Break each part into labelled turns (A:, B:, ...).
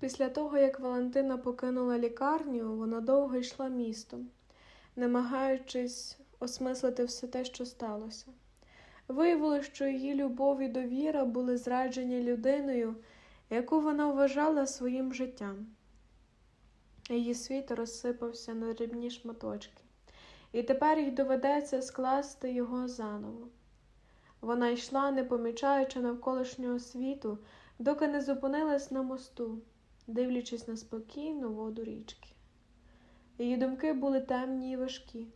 A: Після того, як Валентина покинула лікарню, вона довго йшла містом, намагаючись осмислити все те, що сталося. Виявилося, що її любов і довіра були зраджені людиною, яку вона вважала своїм життям. Її світ розсипався на дрібні шматочки, і тепер їй доведеться скласти його заново. Вона йшла, не помічаючи навколишнього світу, доки не зупинилась на мосту, дивлячись на спокійну воду річки. Її думки були темні і важкі.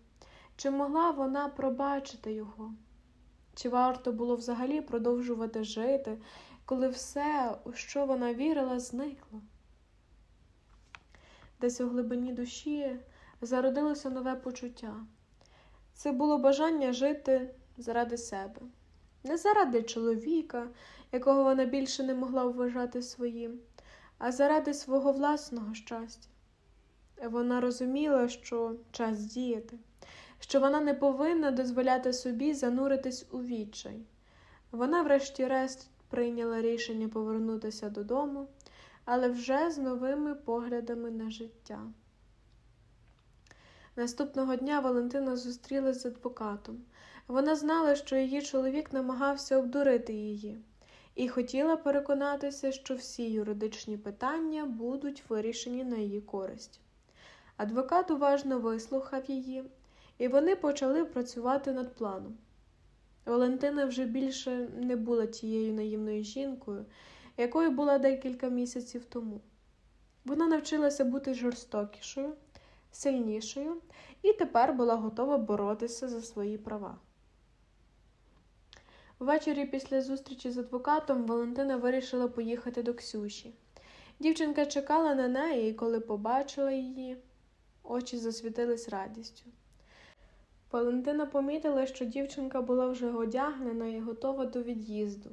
A: Чи могла вона пробачити його? Чи варто було взагалі продовжувати жити, коли все, у що вона вірила, зникло? Десь у глибині душі зародилося нове почуття. Це було бажання жити заради себе, не заради чоловіка, якого вона більше не могла вважати своїм, а заради свого власного щастя. Вона розуміла, що час діяти, що вона не повинна дозволяти собі зануритись у відчай. Вона, врешті-решт, прийняла рішення повернутися додому, але вже з новими поглядами на життя. Наступного дня Валентина зустрілась з адвокатом. Вона знала, що її чоловік намагався обдурити її, і хотіла переконатися, що всі юридичні питання будуть вирішені на її користь. Адвокат уважно вислухав її, і вони почали працювати над планом. Валентина вже більше не була тією наївною жінкою, якою була декілька місяців тому. Вона навчилася бути жорстокішою, сильнішою і тепер була готова боротися за свої права. Ввечері після зустрічі з адвокатом Валентина вирішила поїхати до Ксюші. Дівчинка чекала на неї, і коли побачила її, очі засвітились радістю. Валентина помітила, що дівчинка була вже одягнена і готова до від'їзду.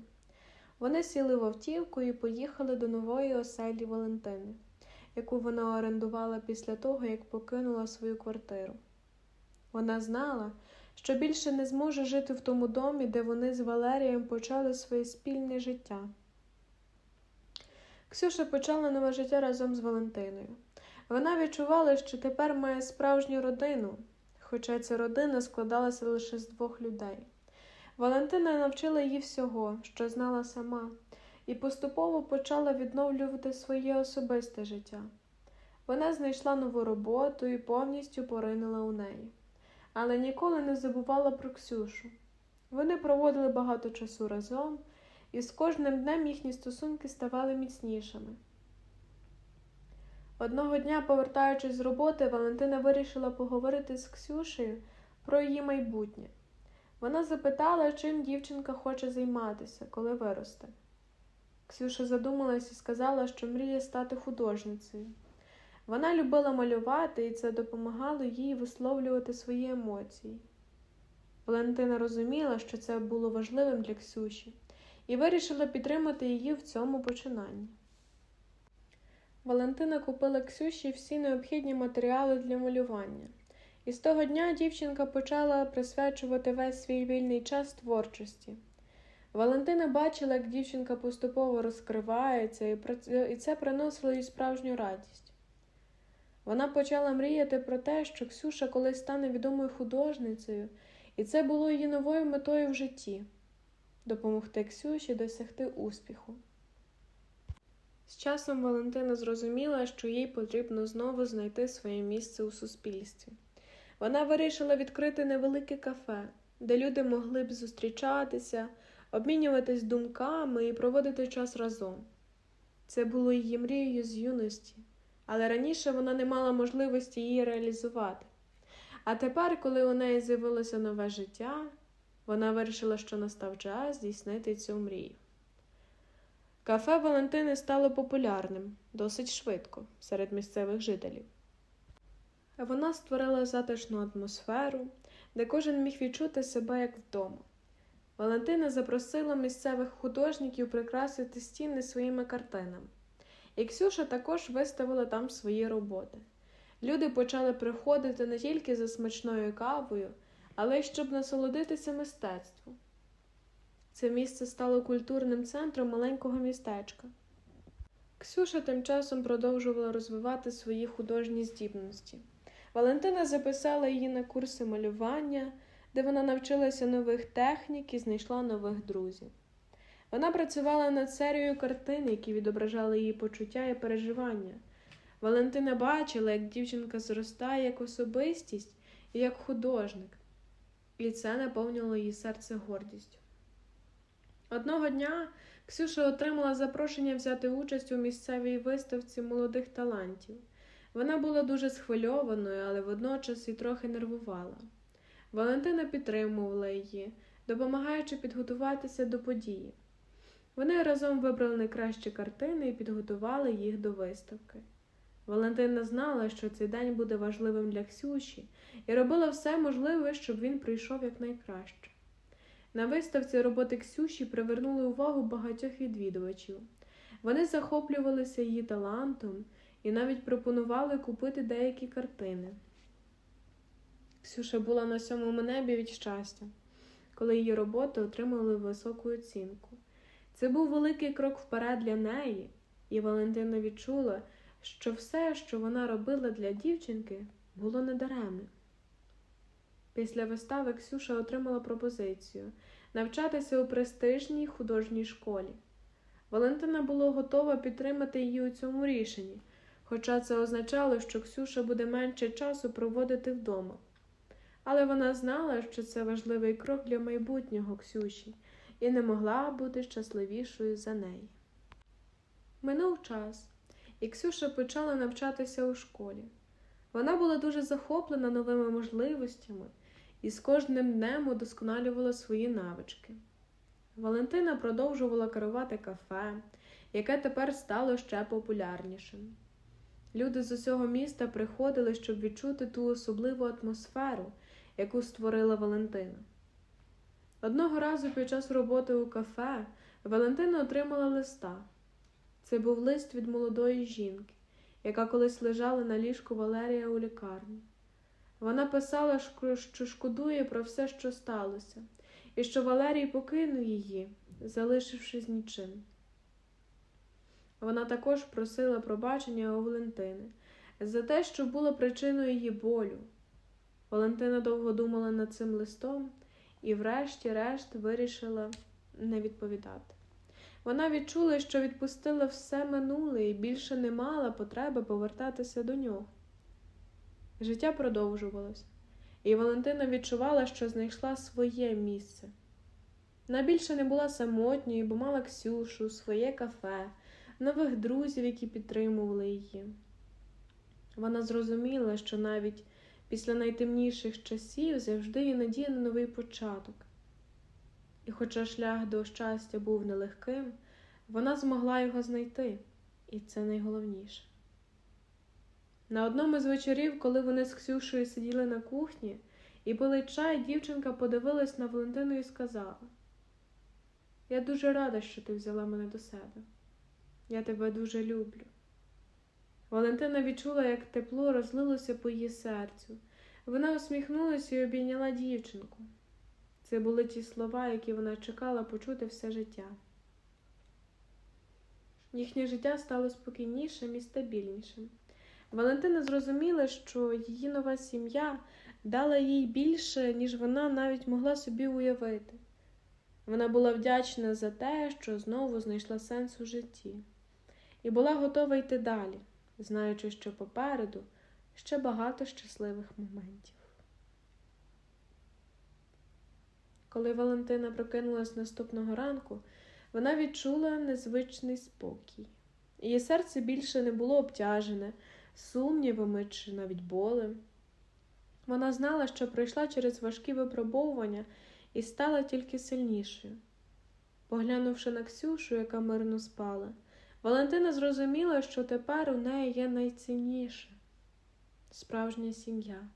A: Вони сіли в автівку і поїхали до нової оселі Валентини, яку вона орендувала після того, як покинула свою квартиру. Вона знала, що більше не зможе жити в тому домі, де вони з Валерієм почали своє спільне життя. Ксюша почала нове життя разом з Валентиною. Вона відчувала, що тепер має справжню родину, хоча ця родина складалася лише з двох людей. Валентина навчила її всього, що знала сама, і поступово почала відновлювати своє особисте життя. Вона знайшла нову роботу і повністю поринула у неї, але ніколи не забувала про Ксюшу. Вони проводили багато часу разом, і з кожним днем їхні стосунки ставали міцнішими. Одного дня, повертаючись з роботи, Валентина вирішила поговорити з Ксюшею про її майбутнє. Вона запитала, чим дівчинка хоче займатися, коли виросте. Ксюша задумалась і сказала, що мріє стати художницею. Вона любила малювати, і це допомагало їй висловлювати свої емоції. Валентина розуміла, що це було важливим для Ксюші, і вирішила підтримати її в цьому починанні. Валентина купила Ксюші всі необхідні матеріали для малювання, і з того дня дівчинка почала присвячувати весь свій вільний час творчості. Валентина бачила, як дівчинка поступово розкривається, і це приносило їй справжню радість. Вона почала мріяти про те, що Ксюша колись стане відомою художницею, і це було її новою метою в житті допомогти Ксюші досягти успіху. З часом Валентина зрозуміла, що їй потрібно знову знайти своє місце у суспільстві. Вона вирішила відкрити невелике кафе, де люди могли б зустрічатися, обмінюватись думками і проводити час разом. Це було її мрією з юності, але раніше вона не мала можливості її реалізувати. А тепер, коли у неї з'явилося нове життя, вона вирішила, що настав час здійснити цю мрію. Кафе Валентини стало популярним досить швидко серед місцевих жителів. Вона створила затишну атмосферу, де кожен міг відчути себе як вдома. Валентина запросила місцевих художників прикрасити стіни своїми картинами, і Ксюша також виставила там свої роботи. Люди почали приходити не тільки за смачною кавою, але й щоб насолодитися мистецтвом. Це місце стало культурним центром маленького містечка. Ксюша тим часом продовжувала розвивати свої художні здібності. Валентина записала її на курси малювання, де вона навчилася нових технік і знайшла нових друзів. Вона працювала над серією картин, які відображали її почуття і переживання. Валентина бачила, як дівчинка зростає як особистість і як художник, і це наповнило її серце гордістю. Одного дня Ксюша отримала запрошення взяти участь у місцевій виставці молодих талантів. Вона була дуже схвильованою, але водночас і трохи нервувала. Валентина підтримувала її, допомагаючи підготуватися до події. Вони разом вибрали найкращі картини і підготували їх до виставки. Валентина знала, що цей день буде важливим для Ксюші, і робила все можливе, щоб він прийшов якнайкраще. На виставці роботи Ксюші привернули увагу багатьох відвідувачів. Вони захоплювалися її талантом і навіть пропонували купити деякі картини. Ксюша була на сьомому небі від щастя, коли її роботи отримали високу оцінку. Це був великий крок вперед для неї, і Валентина відчула, що все, що вона робила для дівчинки, було недаремне. Після вистави Ксюша отримала пропозицію навчатися у престижній художній школі. Валентина була готова підтримати її у цьому рішенні, хоча це означало, що Ксюша буде менше часу проводити вдома. Але вона знала, що це важливий крок для майбутнього Ксюші і не могла бути щасливішою за неї. Минув час, і Ксюша почала навчатися у школі. Вона була дуже захоплена новими можливостями і з кожним днем удосконалювала свої навички. Валентина продовжувала керувати кафе, яке тепер стало ще популярнішим. Люди з усього міста приходили, щоб відчути ту особливу атмосферу, яку створила Валентина. Одного разу під час роботи у кафе Валентина отримала листа. Це був лист від молодої жінки, яка колись лежала на ліжку Валерія у лікарні. Вона писала, що шкодує про все, що сталося, і що Валерій покинув її, залишившись нічим. Вона також просила пробачення у Валентини за те, що було причиною її болю. Валентина довго думала над цим листом і, врешті-решт, вирішила не відповідати. Вона відчула, що відпустила все минуле і більше не мала потреби повертатися до нього. Життя продовжувалось, і Валентина відчувала, що знайшла своє місце. Вона більше не була самотньою, бо мала Ксюшу, своє кафе, нових друзів, які підтримували її. Вона зрозуміла, що навіть після найтемніших часів завжди є надія на новий початок. І, хоча шлях до щастя був нелегким, вона змогла його знайти, і це найголовніше. На одному з вечорів, коли вони з Ксюшею сиділи на кухні і пили чай, дівчинка подивилась на Валентину і сказала: Я дуже рада, що ти взяла мене до себе. Я тебе дуже люблю. Валентина відчула, як тепло розлилося по її серцю. Вона усміхнулася і обійняла дівчинку. Це були ті слова, які вона чекала почути все життя. Їхнє життя стало спокійнішим і стабільнішим. Валентина зрозуміла, що її нова сім'я дала їй більше, ніж вона навіть могла собі уявити. Вона була вдячна за те, що знову знайшла сенс у житті, і була готова йти далі, знаючи, що попереду ще багато щасливих моментів. Коли Валентина прокинулась наступного ранку, вона відчула незвичний спокій. Її серце більше не було обтяжене сумнівами чи навіть болем. Вона знала, що пройшла через важкі випробовування і стала тільки сильнішою. Поглянувши на Ксюшу, яка мирно спала, Валентина зрозуміла, що тепер у неї є найцінніше справжня сім'я,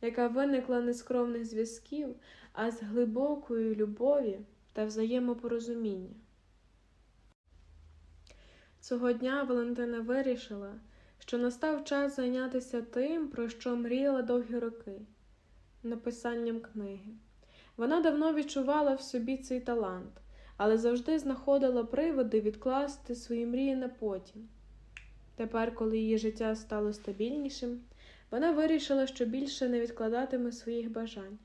A: яка виникла не з кровних зв'язків, а з глибокої любові та взаємопорозуміння. Цього дня Валентина вирішила, що настав час зайнятися тим, про що мріяла довгі роки написанням книги. Вона давно відчувала в собі цей талант, але завжди знаходила приводи відкласти свої мрії на потім. Тепер, коли її життя стало стабільнішим, вона вирішила, що більше не відкладатиме своїх бажань.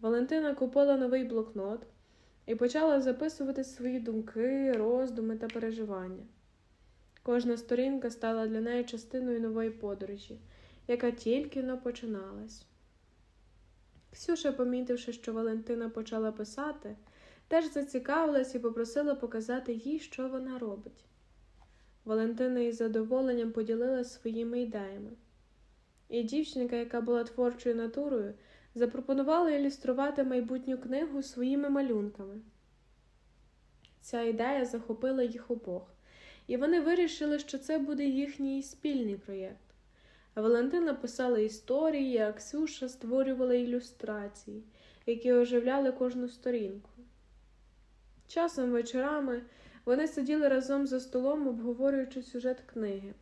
A: Валентина купила новий блокнот і почала записувати свої думки, роздуми та переживання. Кожна сторінка стала для неї частиною нової подорожі, яка тільки но починалась. Ксюша, помітивши, що Валентина почала писати, теж зацікавилась і попросила показати їй, що вона робить. Валентина із задоволенням поділилася своїми ідеями. І дівчинка, яка була творчою натурою, запропонувала ілюструвати майбутню книгу своїми малюнками. Ця ідея захопила їх обох, і вони вирішили, що це буде їхній спільний проєкт. Валентина писала історії, а Ксюша створювала ілюстрації, які оживляли кожну сторінку. Часом вечорами вони сиділи разом за столом, обговорюючи сюжет книги.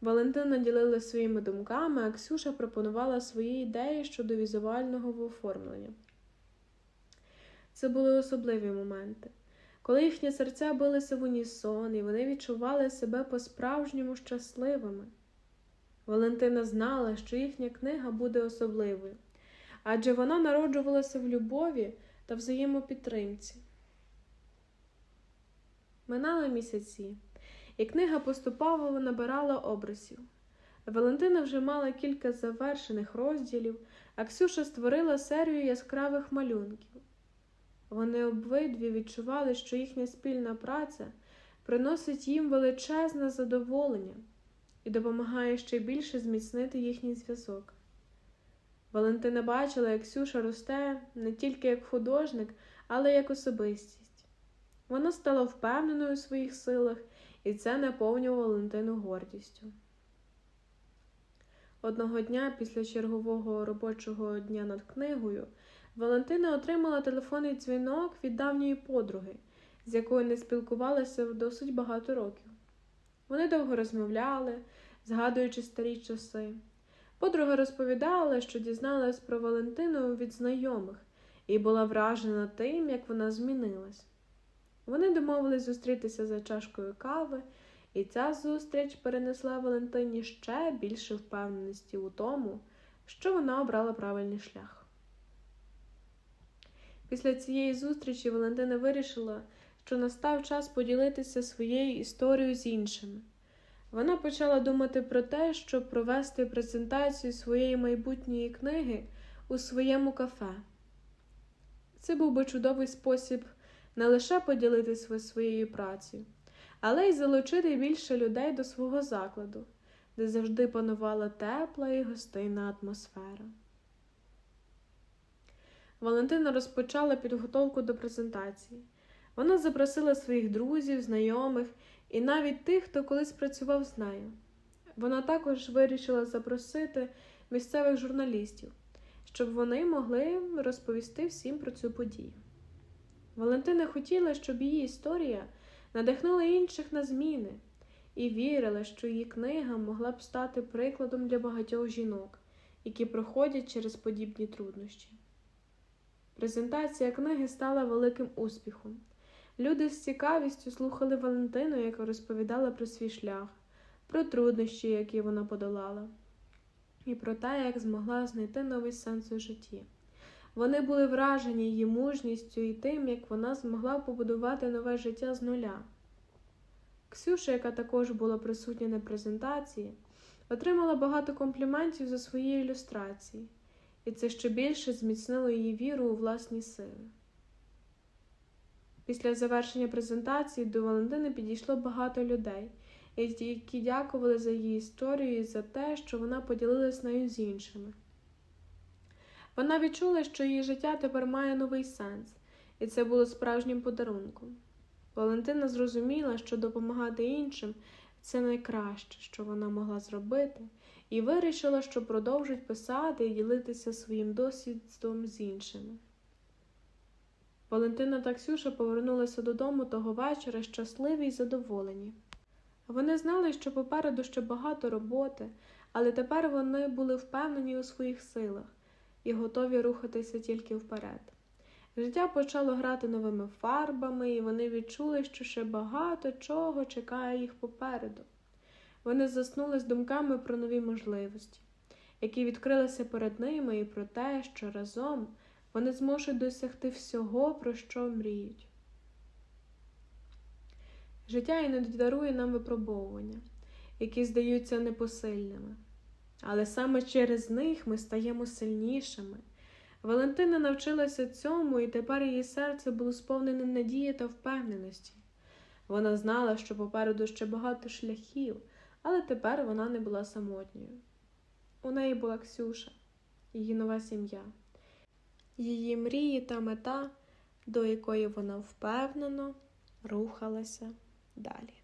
A: Валентина ділила своїми думками, а Ксюша пропонувала свої ідеї щодо візуального оформлення. Це були особливі моменти, коли їхні серця билися в унісон, і вони відчували себе по-справжньому щасливими. Валентина знала, що їхня книга буде особливою, адже вона народжувалася в любові та взаємопідтримці. Минали місяці, і книга поступово набирала образів. Валентина вже мала кілька завершених розділів, а Ксюша створила серію яскравих малюнків. Вони обидві відчували, що їхня спільна праця приносить їм величезне задоволення і допомагає ще більше зміцнити їхній зв'язок. Валентина бачила, як Ксюша росте не тільки як художник, але й як особистість. Вона стала впевненою у своїх силах, і це наповнювало Валентину гордістю. Одного дня, після чергового робочого дня над книгою, Валентина отримала телефонний дзвінок від давньої подруги, з якою не спілкувалася досить багато років. Вони довго розмовляли, згадуючи старі часи. Подруга розповідала, що дізналась про Валентину від знайомих і була вражена тим, як вона змінилась. Вони домовились зустрітися за чашкою кави, і ця зустріч перенесла Валентині ще більше впевненості у тому, що вона обрала правильний шлях. Після цієї зустрічі Валентина вирішила, що настав час поділитися своєю історією з іншими. Вона почала думати про те, щоб провести презентацію своєї майбутньої книги у своєму кафе. Це був би чудовий спосіб не лише поділитися своєю працею, але й залучити більше людей до свого закладу, де завжди панувала тепла і гостинна атмосфера. Валентина розпочала підготовку до презентації. Вона запросила своїх друзів, знайомих і навіть тих, хто колись працював з нею. Вона також вирішила запросити місцевих журналістів, щоб вони могли розповісти всім про цю подію. Валентина хотіла, щоб її історія надихнула інших на зміни, і вірила, що її книга могла б стати прикладом для багатьох жінок, які проходять через подібні труднощі. Презентація книги стала великим успіхом. Люди з цікавістю слухали Валентину, яка розповідала про свій шлях, про труднощі, які вона подолала, і про те, як змогла знайти новий сенс у житті. Вони були вражені її мужністю і тим, як вона змогла побудувати нове життя з нуля. Ксюша, яка також була присутня на презентації, отримала багато компліментів за свої ілюстрації, і це ще більше зміцнило її віру у власні сили. Після завершення презентації до Валентини підійшло багато людей, які дякували за її історію і за те, що вона поділилась нею з іншими. Вона відчула, що її життя тепер має новий сенс, і це було справжнім подарунком. Валентина зрозуміла, що допомагати іншим це найкраще, що вона могла зробити, і вирішила, що продовжить писати і ділитися своїм досвідом з іншими. Валентина та Ксюша повернулися додому того вечора щасливі й задоволені. Вони знали, що попереду ще багато роботи, але тепер вони були впевнені у своїх силах і готові рухатися тільки вперед. Життя почало грати новими фарбами, і вони відчули, що ще багато чого чекає їх попереду. Вони заснули з думками про нові можливості, які відкрилися перед ними, і про те, що разом вони зможуть досягти всього, про що мріють. Життя іноді дарує нам випробовування, які здаються непосильними, але саме через них ми стаємо сильнішими. Валентина навчилася цьому, і тепер її серце було сповнене надії та впевненості. Вона знала, що попереду ще багато шляхів, але тепер вона не була самотньою. У неї була Ксюша, її нова сім'я, її мрії та мета, до якої вона впевнено рухалася далі.